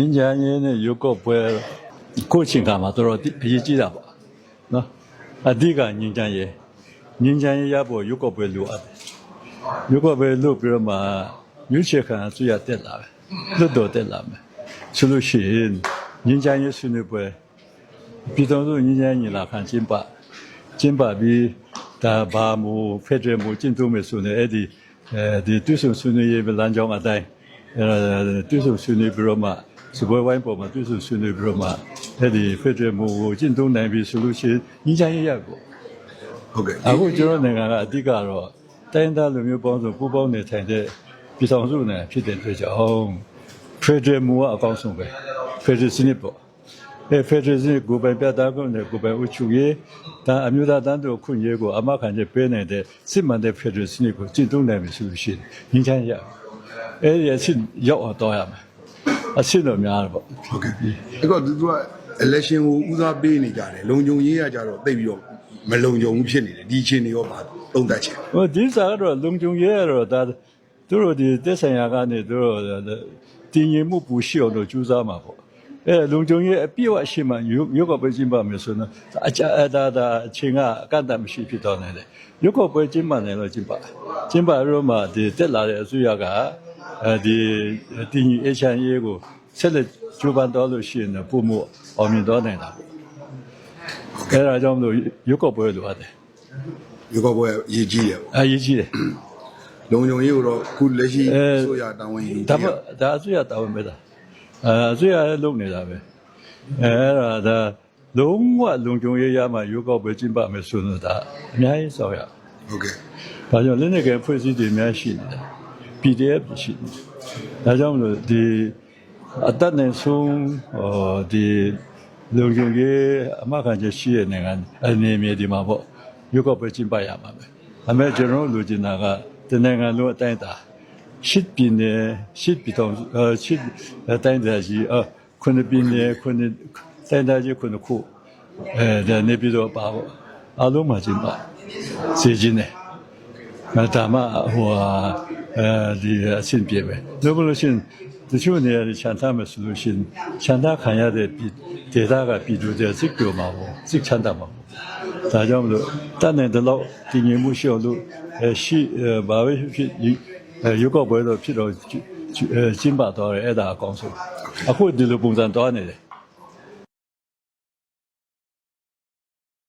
ငင်းချမ်းရေးနဲ့ရုပ်ကော့ပွဲကိုယ့်အချိန်ကမှာတော်တော်အရေးကြီးတာပေါ့နော်အဓိကငင်းချမ်းရေးငင်းချမ်းရေးရဖို့ရုပ်ကော့ပွဲလိုအပ်တယ်ရုပ်ကော့ပွဲလို့ပြီးတော့မှမြစ်ချေခံအစိုးရတက်လာပဲလွတ်တော်တက်လာမယ်ဆိုလို့ရှိရင်ငင်းချမ်းရေးဆွေးနွေးပွဲပြည်တော်စုငင်းချမ်းရေးလာခံကျင်းပကျင်းပပြီးဒါဘာမူဖက်ဒရယ်မူကျင့်သုံးမယ်ဆိုရင်အဲ့ဒီအဲဒီတွစ်ဆုံဆွေးနွေးရေးလမ်းကြောင်းအတိုင်းအဲတွစ်ဆုံဆွေးနွေးပြီးတော့မှ စပွဲဝိုင်းပေါ်မှာတွစ်ဆုံဆွေးနွေးပြီးတော့မှအဲ့ဒီဖက်ဒရယ်မူကိုကျင့်သုံးနိုင်ပြီဆိုလို့ရှိရင်ညီချမ်းရရပေါ့ဟုတ်ကဲ့အခုကျွန်တော်နိုင်ငံကအဓိကတော့တိုင်းသားလူမျိုးပေါင်းစုံပူးပေါင်းနေထိုင်တဲ့ပြည်ဆောင်စုနဲ့ဖြစ်တဲ့အတွက်ကြောင့်ဖက်ဒရယ်မူကအကောင်းဆုံးပဲဖက်ဒရယ်စနစ်ပေါ့အဲဖက်ဒရယ်စနစ်ကိုယ်ပိုင်ပြတာကုန်နဲ့ကိုယ်ပိုင်ဥချုပ်ရေးဒါအမျိုးသားတန်းတူခွင့်ရေးကိုအမခံချက်ပေးနိုင်တဲ့စစ်မှန်တဲ့ဖက်ဒရယ်စနစ်ကိုကျင့်သုံးနိုင်ပြီဆိုလို့ရှိရင်ညီချမ်းရရအဲ့ဒီအစစ်ရောက်အောင်တော့ရမယ် အစစ်တော့များတယ်ပေါ့ဟုတ်ကဲ့အဲ့တော့သူက election ကိုဦးစားပေးနေကြတယ်လုံခြုံရေးကကြတော့တိတ်ပြီးတော့မလုံခြုံဘူးဖြစ်နေတယ်ဒီအချိန်တွေရောပါသုံးသပ်ချင်ဟိုဒီစားကတော့လုံခြုံရေးကတော့ဒါသူတို့ဒီတက်ဆိုင်ရာကနေသူတို့တည်ငြိမ်မှုပူရှိအောင်လို့ကြိုးစားမှာပေါ့အဲလုံခြုံရေးအပြည့်အဝရှိမှရုပ်ရုပ်ကပွဲကျင်းပမယ်ဆိုတော့အကြအဒါဒါအချိန်ကအကန့်အသတ်မရှိဖြစ်တော့နိုင်တယ်ရုပ်ကပွဲကျင်းပနိုင်လို့ကျင်းပကျင်းပတော့မှဒီတက်လာတဲ့အစိုးရကအဲ ဒီတည်ငြိမ်အချမ်းရေးကိုဆက်လက်ကြိုးပမ်းတော့လို့ရှိရင်တော့ပုံမှုအောင်မြင်တော့နိုင်တာပေါ့အဲဒါကြောင့်မလို့ရုပ်ကပွဲလိုအပ်တယ်ရေကောပွဲအရေးကြီးတယ်ပေါ့အရေးကြီးတယ်လုံခြုံရေးကိုတော့ခုလက်ရှိအဲအစိုးရတာဝန်ယူဒါပေမဲ့ဒါအစိုးရတာဝန်ပဲဒါအဲအစိုးရလည်းလုပ်နေတာပဲအဲအဲ့ဒါဒါလုံးဝလုံခြုံရေးရမှရုပ်ောက်ပဲကျင်းပမယ်ဆိုတော့ဒါအများကြီးဆောင်ရဟုတ်ကဲ့။ဒါကြောင့်လက်နေကဖွဲ့စည်းတွေအများရှိနေတယ်။ PDF ရှိနေတယ်။ဒါကြောင့်မလို့ဒီအတတ်နဲ့ဆုံးဟောဒီလုံခြုံရေးအမှတ်ခံချက်ရှိတဲ့နိုင်ငံအနေနဲ့ဒီမှာပေါ့ရုပ်ောက်ပဲကျင်းပရမှာပဲ။ဒါပေမဲ့ကျွန်တော်တို့လူကျင်တာကဒီနိုင်ငံလုံးအတိုင်းအတာရှစ်ပြည်နယ်ရှစ်ပြည်တော်အဲရှစ်အတိုင်းအတာကြီးအခုနှစ်ပြည်နယ်ခုနှစ်တိုင်းတာကြီးခုနှစ်ခုအဲဒါနေပြီးတော့ပါပေါ့အလုံးမှာကျင်းပစီခြင်း ဒါမှဟိုဟာအဲဒီအဆင်ပြေပဲဒါပေလို့ရှင်တချို့နေရာတွေခြံထားမယ်ဆိုလို့ရှင်ခြံထားခံရတဲ့ဒေသကပြည်သူတွေစိတ်ပျော်မှာပေါ့စိတ်ချမ်းသာမှာပေါ့ဒါကြောင့်မလို့တတ်နိုင်တဲ့လောက်တည်ငြိမ်မှုရှိအောင်လို့ရှိဘာပဲဖြစ်ရုပ်ောက်ပွဲတော့ဖြစ်တော့ကျင်းပသွားတယ်အဲ့ဒါအကောင်းဆုံးအခုဒီလိုပုံစံသွားနေတယ်